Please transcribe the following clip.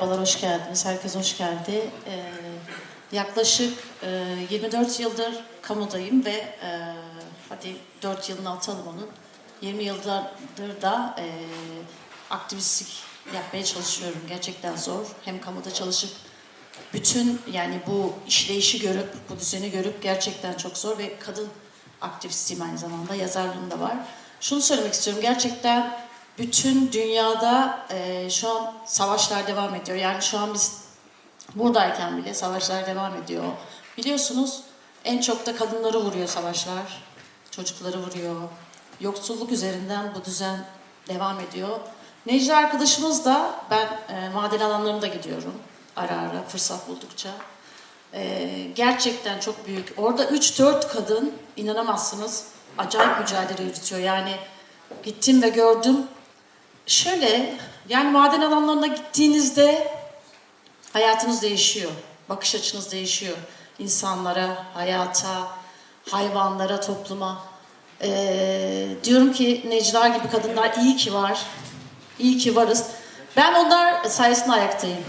Merhabalar, hoş geldiniz. Herkes hoş geldi. Ee, yaklaşık e, 24 yıldır kamudayım ve e, hadi 4 yılını atalım onun. 20 yıldır da e, aktivistlik yapmaya çalışıyorum. Gerçekten zor. Hem kamuda çalışıp bütün yani bu işleyişi görüp, bu düzeni görüp gerçekten çok zor ve kadın aktivistiyim aynı zamanda. Yazarlığım da var. Şunu söylemek istiyorum. Gerçekten bütün dünyada e, şu an savaşlar devam ediyor. Yani şu an biz buradayken bile savaşlar devam ediyor. Biliyorsunuz en çok da kadınları vuruyor savaşlar. Çocukları vuruyor. Yoksulluk üzerinden bu düzen devam ediyor. Necla arkadaşımız da ben e, maden alanlarına da gidiyorum ara ara fırsat buldukça. E, gerçekten çok büyük. Orada 3-4 kadın inanamazsınız acayip mücadele yürütüyor. Yani gittim ve gördüm. Şöyle yani maden alanlarına gittiğinizde hayatınız değişiyor. Bakış açınız değişiyor. İnsanlara, hayata, hayvanlara, topluma. Ee, diyorum ki Necla gibi kadınlar iyi ki var. İyi ki varız. Ben onlar sayesinde ayaktayım.